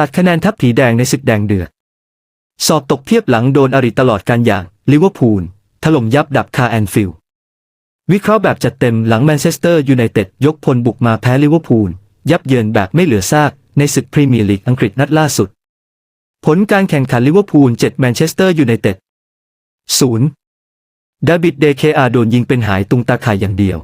ตัดคะแนนทัพผีแดงในศึกแดงเดือด สอบตกเทียบหลังโดนอริตลอดการอย่างลิเวอร์พูลถล่มยับดับคาแอนฟิลด์วิเคราะห์แบบจัดเต็มหลังแมนเชสเตอร์ยูไนเต็ดยกพลบุกมาแพ้ลิเวอร์พูลยับเยินแบบไม่เหลือซากในศึกพรีเมียร์ลีกอังกฤษนัดล่าสุด ผลการแข่งขันลิเวอร์พูล7แมนเชสเตอร์ยูไนเต็ด0ดาบิดเดเคอาโดนยิงเป็นหายตุงตาข่ายอย่างเดียว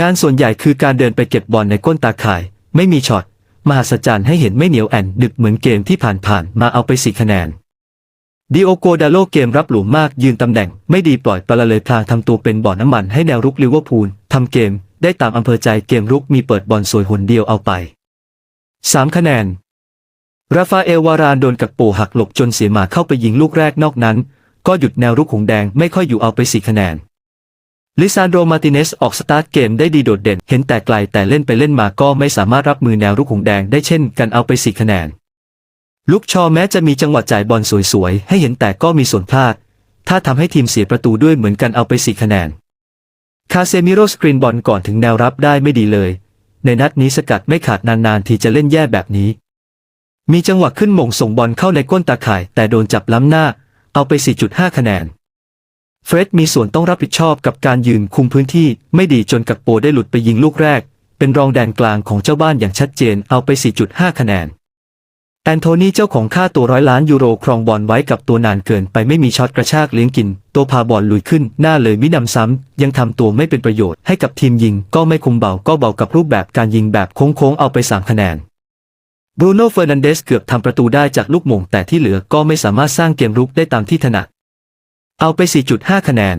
งานส่วนใหญ่คือการเดินไปเก็บบอลในก้นตาข่าย ไม่มีช็อต มหัศจรรย์ให้เห็นไม่เหนียวแอนดึกเหมือนเกมที่ผ่านๆมาเอาไปสี่คะแนนดิโอโกดาโลเกมรับหลวมมากยืนตำแหน่ง ไม่ดีปล่อยปละเลยพลาทำตัวเป็นบ่อน้ำมันให้แนวรุกลิเวอร์พูลทำเกม ได้ตามอำเภอใจเกมรุกมีเปิดบอลสวยหนเดียวเอาไป 3 คะแนน ราฟาเอลวารานโดนกักโปหักหลบจนเสียหมาเข้าไปยิงลูกแรกนอกนั้น ก็หยุดแนวรุกหงแดงไม่ค่อยอยู่เอาไปสี่คะแนน ลิซานโดมาติเนสออกสตาร์ทเกมได้ดีโดดเด่น เห็นแต่ไกลแต่เล่นไปเล่นมาก็ไม่สามารถรับมือแนวรุกหงแดงได้เช่นกันเอาไปสี่คะแนน ลุกชอแม้จะมีจังหวะจ่ายบอลสวยๆ ให้เห็นแต่ก็มีส่วนพลาด ถ้าทำให้ทีมเสียประตูด้วยเหมือนกันเอาไปสี่คะแนน คาเซมิโรสกรีนบอลก่อนถึงแนวรับได้ไม่ดีเลย ในนัดนี้สกัดไม่ขาดนานๆ ทีจะเล่นแย่แบบนี้ มีจังหวะขึ้นมงส่งบอลเข้าในก้นตาข่าย แต่โดนจับล้ำหน้า เอาไป 4.5 คะแนน เฟร็ดมีส่วนต้องรับผิดชอบกับการยืนคุมพื้นที่ไม่ดีจนกักโปได้หลุดไปยิงลูกแรก เป็นรองแดนกลางของเจ้าบ้านอย่างชัดเจนเอาไป 4.5 คะแนน แอนโทนีเจ้าของค่าตัวร้อยล้านยูโรครองบอลไว้กับตัวนานเกินไปไม่มีช็อตกระชากเลี้ยงกิน ตัวพาบอลลุยขึ้นหน้าเลยมินำซ้ำ ยังทำตัวไม่เป็นประโยชน์ให้กับทีมยิง ก็ไม่คุมเบาก็เบากับรูปแบบการยิงแบบโค้งๆเอาไป 3 คะแนนบรูโน่เฟอร์นันเดสเกือบทำประตูได้จากลูกหม่งแต่ที่เหลือก็ไม่สามารถสร้างเกมรุกได้ตามที่ถนัด เอาไป 4.5 คะแนน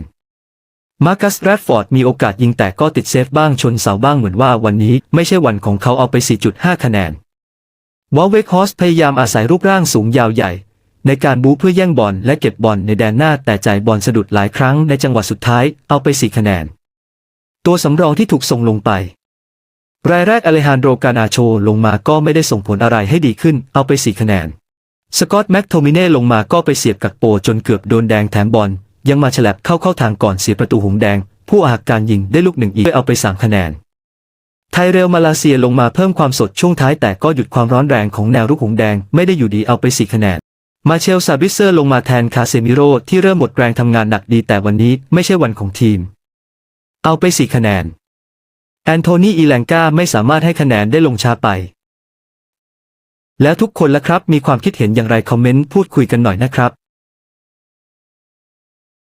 มาร์คัสแรดฟอร์ดมีโอกาสยิงแต่ก็ติดเซฟบ้างชนเสาบ้างเหมือนว่าวันนี้ไม่ใช่วันของเขาเอาไป 4.5 คะแนนวอลเวคฮอสพยายามอาศัยรูปร่างสูงยาวใหญ่ ในการบู๊เพื่อแย่งบอลและเก็บบอลในแดนหน้าแต่จ่ายบอลสะดุดหลายครั้งในจังหวะสุดท้ายเอาไป 4 คะแนน ตัวสำรองที่ถูกส่งลงไป รายแรกอเลฮานโดกานาโชลงมาก็ไม่ได้ส่งผลอะไรให้ดีขึ้นเอาไป 4 คะแนน สกอตแม็กโทมิเน่ลงมาก็ไปเสียบกักโปจนเกือบโดนแดงแถมบอล ยังมาฉลับเข้าเข้าทางก่อนเสียประตูหงแดง ผู้อาหากการยิงได้ลูกหนึ่งอีกเอาไป3คะแนน ไทยเรลมาเลเซียลงมาเพิ่มความสดช่วงท้ายแต่ก็หยุดความร้อนแรงของแนวรุกหงแดงไม่ได้อยู่ดีเอาไป4คะแนน มาเชลซาบิเซอร์ลงมาแทนคาเซมิโรที่เริ่มหมดแรงทำงานหนักดีแต่วันนี้ไม่ใช่วันของทีม เอาไป4คะแนน แอนโทนีอีแลงกาไม่สามารถให้คะแนนได้ลงช้าไป แล้วทุกคนละครับ มีความคิดเห็นอย่างไรคอมเมนต์พูดคุยกันหน่อยนะครับ